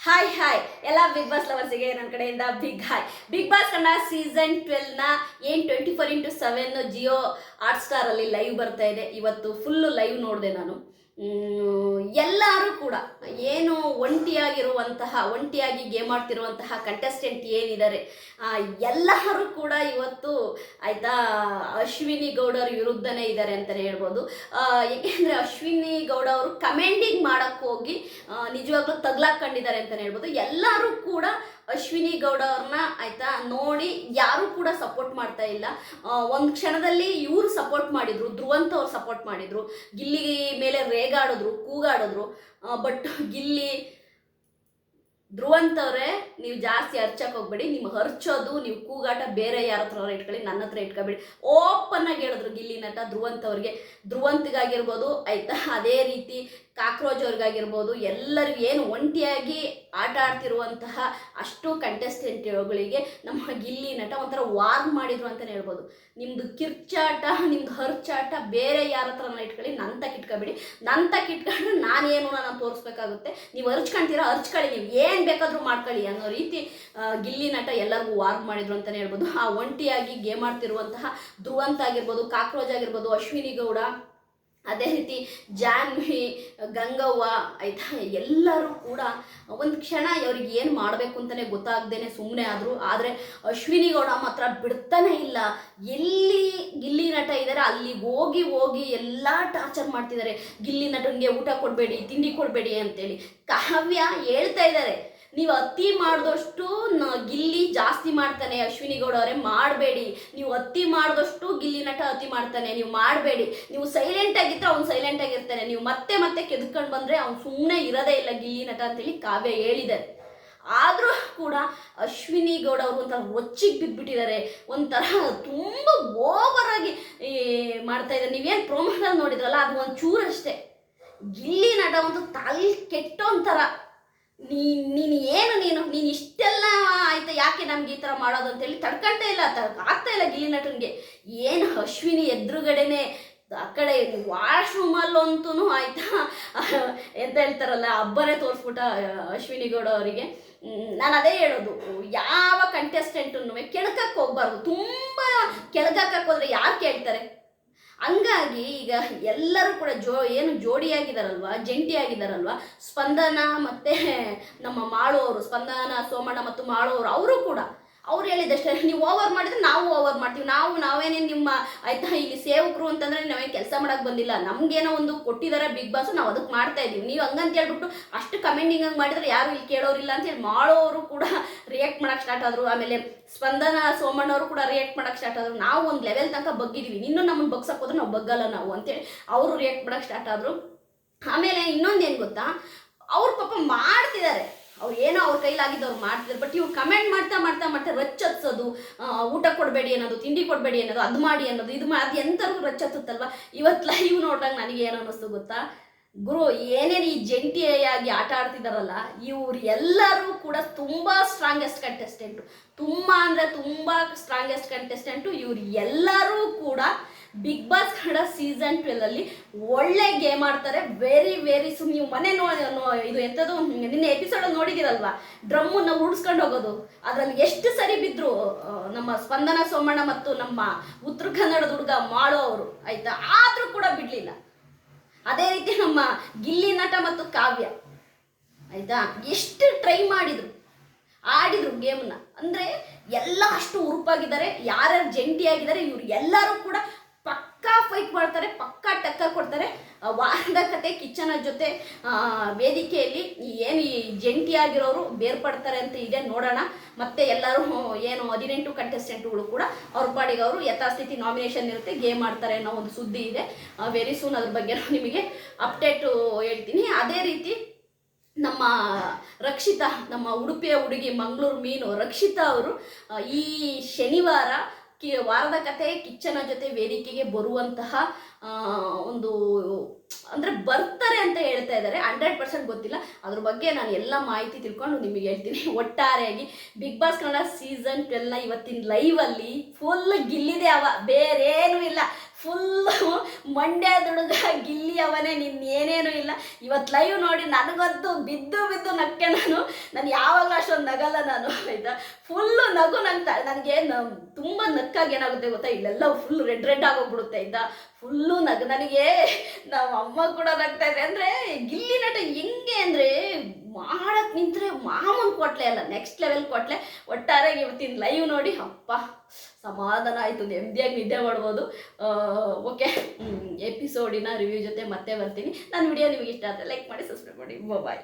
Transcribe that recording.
Hi hi ಎಲ್ಲ Bigg Boss ಲವರ್ಸಿಗೆ ನನ್ನ ಕಡೆಯಿಂದ big hi Bigg Boss Kannada season ಟ್ವೆಲ್ನ ಏನ್ twenty four into seven Jio hot ಸ್ಟಾರಲ್ಲಿ live ಬರ್ತಾ ಇದೆ. ಇವತ್ತು ಫುಲ್ಲು ಲೈವ್ ನೋಡಿದೆ ನಾನು. ಎಲ್ಲರೂ ಕೂಡ ಏನು ಒಂಟಿಯಾಗಿರುವಂತಹ, ಒಂಟಿಯಾಗಿ ಗೇಮ್ ಆಡ್ತಿರುವಂತಹ ಕಂಟೆಸ್ಟೆಂಟ್ ಏನಿದ್ದಾರೆ ಎಲ್ಲರೂ ಕೂಡ ಇವತ್ತು ಆಯಿತಾ, ಅಶ್ವಿನಿ ಗೌಡರ ವಿರುದ್ಧನೇ ಇದ್ದಾರೆ ಅಂತಲೇ ಹೇಳ್ಬೋದು. ಏಕೆಂದರೆ ಅಶ್ವಿನಿ ಗೌಡ ಅವರು ಕಮೆಂಡಿಂಗ್ ಮಾಡಕ್ಕೆ ಹೋಗಿ ನಿಜವಾಗ್ಲೂ ತಗ್ಲಾಕೊಂಡಿದ್ದಾರೆ ಅಂತಲೇ ಹೇಳ್ಬೋದು. ಎಲ್ಲರೂ ಕೂಡ ಅಶ್ವಿನಿ ಗೌಡ ಅವ್ರನ್ನ ಆಯ್ತಾ ನೋಡಿ ಯಾರು ಕೂಡ ಸಪೋರ್ಟ್ ಮಾಡ್ತಾ ಇಲ್ಲ. ಒಂದು ಕ್ಷಣದಲ್ಲಿ ಇವರು ಸಪೋರ್ಟ್ ಮಾಡಿದ್ರು, ಧ್ರುವಂತ ಅವ್ರು ಸಪೋರ್ಟ್ ಮಾಡಿದ್ರು, ಗಿಲ್ಲಿ ಮೇಲೆ ರೇಗಾಡಿದ್ರು ಕೂಗಾಡಿದ್ರು ಬಟ್ ಗಿಲ್ಲಿ, ಧ್ರುವಂತ ಅವರೇ, ನೀವು ಜಾಸ್ತಿ ಹರ್ಚಕ್ಕೆ ಹೋಗ್ಬೇಡಿ ನಿಮ್ಮ ಹರ್ಚೋದು, ನೀವು ಕೂಗಾಟ ಬೇರೆ ಯಾರ ಹತ್ರ ಇಟ್ಕೊಳ್ಳಿ ನನ್ನ ಹತ್ರ ಇಟ್ಕೊಬೇಡಿ. ಓಪನ್ ಆಗಿ ಹೇಳಿದ್ರು ಗಿಲ್ಲಿ ನಟ ಧ್ರುವಂತ್ ಅವ್ರಿಗೆ. ಧ್ರುವಂತ್ಗಾಗಿರ್ಬೋದು, ಆಯ್ತಾ, ಅದೇ ರೀತಿ ಕಾಕ್ರೋಚ್ ಅವ್ರಿಗಾಗಿರ್ಬೋದು ಎಲ್ಲರಿಗೂ ಏನು ಒಂಟಿಯಾಗಿ ಆಟ ಆಡ್ತಿರುವಂತಹ ಅಷ್ಟು ಕಂಟೆಸ್ಟೆಂಟ್ಗಳಿಗೆ ನಮ್ಮ ಗಿಲ್ಲಿ ನಟ ಒಂಥರ ವಾರ್ನ್ ಮಾಡಿದ್ರು ಅಂತಲೇ ಹೇಳ್ಬೋದು. ನಿಮ್ಮದು ಕಿರ್ಚಾಟ, ನಿಮ್ದು ಹರ್ಚಾಟ ಬೇರೆ ಯಾರ ಹತ್ರನ ಇಟ್ಕೊಳ್ಳಿ ನನ್ನ ತಕ್ಕ ಇಟ್ಕೊಬೇಡಿ ನನ್ನ ತಕ್ಕ ನಾನೇನು ನಾನು ತೋರಿಸ್ಬೇಕಾಗುತ್ತೆ. ನೀವು ಹರ್ಚ್ಕೊಳ್ತೀರಾ ಹರ್ಚ್ಕೊಳ್ಳಿ ನೀವು ಏನು ಬೇಕಾದರೂ ಮಾಡ್ಕೊಳ್ಳಿ ಅನ್ನೋ ರೀತಿ ಗಿಲ್ಲಿ ನಟ ಎಲ್ಲರಿಗೂ ವಾರ್ನ್ ಮಾಡಿದ್ರು ಅಂತಲೇ ಹೇಳ್ಬೋದು. ಆ ಒಂಟಿಯಾಗಿ ಗೇಮ್ ಆಡ್ತಿರುವಂತಹ ಧ್ರುವಂತ ಆಗಿರ್ಬೋದು ಕಾಕ್ರೋಜ್ ಆಗಿರ್ಬೋದು, ಅಶ್ವಿನಿ ಗೌಡ ಅದೇ ರೀತಿ ಜಾನ್ವಿ, ಗಂಗವ್ವ, ಆಯ್ತಾ, ಎಲ್ಲರೂ ಕೂಡ ಒಂದು ಕ್ಷಣ ಅವ್ರಿಗೆ ಏನು ಮಾಡಬೇಕು ಅಂತಲೇ ಗೊತ್ತಾಗ್ದೇನೆ ಸುಮ್ಮನೆ ಆದರು. ಆದರೆ ಅಶ್ವಿನಿ ಗೌಡ ಮಾತ್ರ ಬಿಡ್ತಾನೆ ಇಲ್ಲ. ಎಲ್ಲಿ ಗಿಲ್ಲಿ ನಟ ಇದ್ದಾರೆ ಅಲ್ಲಿಗೆ ಹೋಗಿ ಹೋಗಿ ಎಲ್ಲ ಟಾರ್ಚರ್ ಮಾಡ್ತಿದ್ದಾರೆ ಗಿಲ್ಲಿ ನಟನಿಗೆ ಊಟ ಕೊಡಬೇಡಿ, ತಿಂಡಿ ಕೊಡಬೇಡಿ ಅಂತೇಳಿ. ಕಾವ್ಯ ಹೇಳ್ತಾ ಇದ್ದಾರೆ ನೀವು ಅತಿ ಮಾಡಿದಷ್ಟು ಗಿಲ್ಲಿ ಜಾಸ್ತಿ ಮಾಡ್ತಾನೆ ಅಶ್ವಿನಿ ಗೌಡ ಅವರೇ, ಮಾಡಬೇಡಿ. ನೀವು ಅತಿ ಮಾಡಿದಷ್ಟು ಗಿಲ್ಲಿ ನಟ ಅತಿ ಮಾಡ್ತಾನೆ, ನೀವು ಮಾಡಬೇಡಿ. ನೀವು ಸೈಲೆಂಟ್ ಆಗಿದ್ರೆ ಅವ್ನು ಸೈಲೆಂಟ್ ಆಗಿರ್ತಾನೆ. ನೀವು ಮತ್ತೆ ಮತ್ತೆ ಕೆದ್ಕೊಂಡು ಬಂದರೆ ಅವ್ನು ಸುಮ್ಮನೆ ಇರೋದೇ ಇಲ್ಲ ಗಿಲ್ಲಿ ನಟ ಅಂತೇಳಿ ಕಾವ್ಯ ಹೇಳಿದೆ. ಆದರೂ ಕೂಡ ಅಶ್ವಿನಿ ಗೌಡ ಅವರು ಒಂಥರ ಒಚ್ಚಿಗೆ ಬಿದ್ದುಬಿಟ್ಟಿದ್ದಾರೆ ಒಂಥರ ತುಂಬ ಓವರ್ ಆಗಿ ಮಾಡ್ತಾ ಇದ್ದಾರೆ. ನೀವೇನು ಪ್ರೋಮೋದಲ್ಲಿ ನೋಡಿದ್ರಲ್ಲ, ಅದು ಒಂದು ಚೂರಷ್ಟೇ ಗಿಲ್ಲಿ ನಟ ಒಂದು ತಲೆ ಕೆಟ್ಟೋ ಒಂಥರ ನೀ ನೀನು ಏನು ನೀನು? ನೀನು ಇಷ್ಟೆಲ್ಲ ಆಯ್ತಾ? ಯಾಕೆ ನಮ್ಗೆ ಈ ಥರ ಮಾಡೋದು ಅಂತೇಳಿ ತಡ್ಕೊಂತ ಇಲ್ಲ ಆಗ್ತಾ ಇಲ್ಲ ಗಿಲಿ ನಟನ್ಗೆ. ಏನು ಅಶ್ವಿನಿ ಎದುರುಗಡೆನೆ ಆ ಕಡೆ ವಾಶ್ರೂಮಲ್ಲಂತೂ ಆಯ್ತಾ? ಎಂತ ಹೇಳ್ತಾರಲ್ಲ, ಅಬ್ಬರೇ ತೋರಿಸ್ಬಿಟ್ಟ ಅಶ್ವಿನಿ ಗೌಡ ಅವರಿಗೆ. ನಾನು ಅದೇ ಹೇಳೋದು. ಯಾವ ಕಂಟೆಸ್ಟೆಂಟನ್ನು ಕೆಣಕಕ್ಕೆ ಹೋಗ್ಬಾರ್ದು. ತುಂಬ ಕೆಳಗಕ್ಕೆ ಹೋದ್ರೆ ಯಾರು ಕೇಳ್ತಾರೆ? ಹಂಗಾಗಿ ಈಗ ಎಲ್ಲರೂ ಕೂಡ ಜೋ, ಏನು ಜೋಡಿಯಾಗಿದ್ದಾರಲ್ವ ಜಂಟಿಯಾಗಿದ್ದಾರಲ್ವ ಸ್ಪಂದನ ಮತ್ತು ನಮ್ಮ ಮಾಳು ಅವರು, ಸ್ಪಂದನ ಸೋಮಣ್ಣ ಮತ್ತು ಮಾಳು ಅವರು ಅವರು ಕೂಡ ಅವ್ರು ಹೇಳಿದಷ್ಟೇ ನೀವು ಓವರ್ ಮಾಡಿದ್ರೆ ನಾವು ಓವರ್ ಮಾಡ್ತೀವಿ. ನಾವು, ನಾವೇನೇ ನಿಮ್ಮ, ಆಯ್ತಾ, ಇಲ್ಲಿ ಸೇವಕರು ಅಂತಂದ್ರೆ ನಾವೇನು ಕೆಲಸ ಮಾಡಕ್ಕೆ ಬಂದಿಲ್ಲ. ನಮ್ಗೇನೋ ಒಂದು ಕೊಟ್ಟಿದ್ದಾರೆ ಬಿಗ್ ಬಾಸ್, ನಾವು ಅದಕ್ಕೆ ಮಾಡ್ತಾ ಇದೀವಿ ನೀವು ಹಂಗಂತ ಹೇಳ್ಬಿಟ್ಟು ಅಷ್ಟು ಕಮೆಂಡಿಂಗ್ ಹಂಗೆ ಮಾಡಿದ್ರೆ ಯಾರು ಇಲ್ಲಿ ಕೇಳೋರಿಲ್ಲ ಅಂತೇಳಿ ಮಾಡೋರು ಕೂಡ ರಿಯಾಕ್ಟ್ ಮಾಡಕ್ಕೆ ಸ್ಟಾರ್ಟ್ ಆದರು. ಆಮೇಲೆ ಸ್ಪಂದನ ಸೋಮಣ್ಣವರು ಕೂಡ ರಿಯಾಕ್ಟ್ ಮಾಡಕ್ಕೆ ಸ್ಟಾರ್ಟ್ ಆದ್ರು. ನಾವು ಒಂದು ಲೆವೆಲ್ ತನಕ ಬಗ್ಗಿದೀವಿ. ಇನ್ನೂ ನಮ್ಮನ್ನು ಬಗ್ಸಕ್ಕೆ ಹೋದ್ರೆ ನಾವು ಬಗ್ಗಲ್ಲ ನಾವು ಅಂತೇಳಿ ಅವರು ರಿಯಾಕ್ಟ್ ಮಾಡಕ್ಕೆ ಸ್ಟಾರ್ಟ್ ಆದ್ರು. ಆಮೇಲೆ ಏನು ಗೊತ್ತಾ? ಅವ್ರ ಪಾಪ ಮಾಡ್ತಿದ್ದಾರೆ ಅವ್ರು ಏನೋ ಅವ್ರ ಕೈಲಾಗಿದ್ದು ಅವ್ರು ಮಾಡ್ತಿದ್ರು. ಬಟ್ ಇವ್ರು ಕಮೆಂಟ್ ಮಾಡ್ತಾ ಮಾಡ್ತಾ ಮಾಡ್ತಾ ರಚ್ಚತ್ಸೋದು ಊಟ ಕೊಡಬೇಡಿ ಅನ್ನೋದು, ತಿಂಡಿ ಕೊಡಬೇಡಿ ಅನ್ನೋದು, ಅದು ಮಾಡಿ ಅನ್ನೋದು, ಇದು ಮಾಡಿ ಅದು ಎಂಥವ್ರಿಗೂ ರಚ್ಚತ್ತಲ್ವ ಇವತ್ತು ಲೈವ್ ನೋಡಿದಾಗ ನನಗೆ ಏನು ಅನ್ನಿಸ್ತು ಗೊತ್ತಾ? ಗುರು, ಏನೇನು ಈ ಜಂಟಿಯಾಗಿ ಆಟ ಆಡ್ತಿದ್ದಾರಲ್ಲ ಇವ್ರು ಎಲ್ಲರೂ ಕೂಡ ತುಂಬ ಸ್ಟ್ರಾಂಗೆಸ್ಟ್ ಕಂಟೆಸ್ಟೆಂಟು ತುಂಬ ಅಂದರೆ ತುಂಬ ಸ್ಟ್ರಾಂಗೆಸ್ಟ್ ಕಂಟೆಸ್ಟೆಂಟು ಇವ್ರು ಎಲ್ಲರೂ ಕೂಡ Bigg Boss Kannada season twelve ಅಲ್ಲಿ ಒಳ್ಳೆ ಗೇಮ್ ಆಡ್ತಾರೆ. ವೆರಿ ವೆರಿ ಸುಮ್ ನೀವು ಮನೆ ನೋ ಇದು ಎಂಥದ್ದು ನಿನ್ನೆ ಎಪಿಸೋಡ್ ನೋಡಿದಿರಲ್ವಾ ಡ್ರಮ್ಮನ್ನ ಉಡ್ಸ್ಕೊಂಡು ಹೋಗೋದು. ಅದ್ರಲ್ಲಿ ಎಷ್ಟು ಸರಿ ಬಿದ್ರು ನಮ್ಮ ಸ್ಪಂದನ ಸೋಮಣ್ಣ ಮತ್ತು ನಮ್ಮ ಉತ್ತರ ಕನ್ನಡದ ಹುಡುಗ ಮಾಡೋ ಅವರು, ಆಯ್ತಾ? ಆದ್ರೂ ಕೂಡ ಬಿಡಲಿಲ್ಲ. ಅದೇ ರೀತಿ ನಮ್ಮ ಗಿಲ್ಲಿ ನಟ ಮತ್ತು ಕಾವ್ಯ, ಆಯ್ತಾ? ಎಷ್ಟು ಟ್ರೈ ಮಾಡಿದ್ರು, ಆಡಿದ್ರು ಗೇಮ್ನ ಅಂದರೆ ಎಲ್ಲ ಅಷ್ಟು ಉರುಪಾಗಿದ್ದಾರೆ. ಯಾರ್ಯಾರು ಜಂಟಿಯಾಗಿದ್ದಾರೆ, ಇವ್ರು ಎಲ್ಲರೂ ಕೂಡ ಫೈಟ್ ಮಾಡ್ತಾರೆ, ಪಕ್ಕಾ ಟಕ್ಕ ಕೊಡ್ತಾರೆ. ವಾರದ ಕತೆ, ಕಿಚ್ಚನ ಜೊತೆ ವೇದಿಕೆಯಲ್ಲಿ ಏನು ಈ ಜಂಟಿಯಾಗಿರೋರು ಬೇರ್ಪಡ್ತಾರೆ ಅಂತ ಇದೆ, ನೋಡೋಣ. ಮತ್ತೆ ಎಲ್ಲರೂ ಏನು ಹದಿನೆಂಟು ಕಂಟೆಸ್ಟೆಂಟ್ಗಳು ಕೂಡ ಅವ್ರ ಪಾಡಿಗೆ ಅವರು ಯಥಾಸ್ಥಿತಿ ನಾಮಿನೇಷನ್ ಇರುತ್ತೆ, ಗೇಮ್ ಆಡ್ತಾರೆ ಅನ್ನೋ ಒಂದು ಸುದ್ದಿ ಇದೆ. ವೆರಿ ಸೂನ್ ಅದ್ರ ಬಗ್ಗೆ ನಿಮಗೆ ಅಪ್ಡೇಟು ಹೇಳ್ತೀನಿ. ಅದೇ ರೀತಿ ನಮ್ಮ ರಕ್ಷಿತಾ, ನಮ್ಮ ಉಡುಪಿಯ ಹುಡುಗಿ ಮಂಗಳೂರು ಮೀನು ರಕ್ಷಿತಾ ಅವರು ಈ ಶನಿವಾರ ಕಿ, ವಾರದ ಕತೆ ಕಿಚ್ಚನ ಜೊತೆ ವೇದಿಕೆಗೆ ಬರುವಂತಹ ಒಂದು, ಅಂದರೆ ಬರ್ತಾರೆ ಅಂತ ಹೇಳ್ತಾ ಇದ್ದಾರೆ. ಹಂಡ್ರೆಡ್ ಪರ್ಸೆಂಟ್ ಗೊತ್ತಿಲ್ಲ. ಅದ್ರ ಬಗ್ಗೆ ನಾನು ಎಲ್ಲ ಮಾಹಿತಿ ತಿಳ್ಕೊಂಡು ನಿಮಗೆ ಹೇಳ್ತೀನಿ. ಒಟ್ಟಾರೆಯಾಗಿ ಬಿಗ್ ಬಾಸ್ ಕನ್ನಡ ಸೀಸನ್ ಟ್ವೆಲ್ನ ಇವತ್ತಿನ ಲೈವಲ್ಲಿ ಫುಲ್ ಗಿಲ್ಲಿದೆ ಅವ. ಬೇರೇನೂ ಇಲ್ಲ. ಫುಲ್ಲು ಮಂಡ್ಯದೊಳಗ ಗಿಲ್ಲಿ ಅವನೇ ನಿನ್ನ ಏನೇನು ಇಲ್ಲ. ಇವತ್ತು ಲೈವ್ ನೋಡಿ ನನಗಂತೂ ಬಿದ್ದು ಬಿದ್ದು ನಕ್ಕೆ ನಾನು. ನಾನು ಯಾವಾಗಲೂ ಅಷ್ಟೊಂದು ನಗಲ್ಲ ನಾನು, ಆಯಿತಾ? ಫುಲ್ಲು ನಗು ನಂಗೆ ನನಗೆ ತುಂಬ ನಕ್ಕಾಗಿ ಏನಾಗುತ್ತೆ ಗೊತ್ತಾ? ಇಲ್ಲೆಲ್ಲ ಫುಲ್ ರೆಡ್ ರೆಡ್ ಆಗೋಗ್ಬಿಡುತ್ತೆ, ಆಯಿತಾ? ಫುಲ್ಲು ನಗು. ನನಗೆ ನಮ್ಮ ಅಮ್ಮ ಕೂಡ ನಗ್ತಾ ಇದೆ. ಅಂದರೆ ಗಿಲ್ಲಿ ನಟ ಹೆಂಗೆ ಅಂದರೆ ಮಾಡಕ್ಕೆ ನಿಂತರೆ ಮಾಮೂಲು ಕೊಟ್ಲೆ ಅಲ್ಲ ನೆಕ್ಸ್ಟ್ ಲೆವೆಲ್ ಕೊಟ್ಲೆ. ಒಟ್ಟಾರೆ ಇವತ್ತಿನ ಲೈವ್ ನೋಡಿ, ಅಪ್ಪ ಸಮಾಧಾನ ಆಯಿತು ನೆಮ್ಮದಿಯಾಗಿ ನಿದ್ದೆ ಮಾಡ್ಬೋದು. ಓಕೆ ಎಪಿಸೋಡಿನ ರಿವ್ಯೂ ಜೊತೆ ಮತ್ತೆ ಬರ್ತೀನಿ. ನನ್ನ ವಿಡಿಯೋ ನಿಮಗೆ ಇಷ್ಟ ಆದರೆ ಲೈಕ್ ಮಾಡಿ ಸಬ್ಸ್ಕ್ರೈಬ್ ಮಾಡಿ. ಬಾಯ್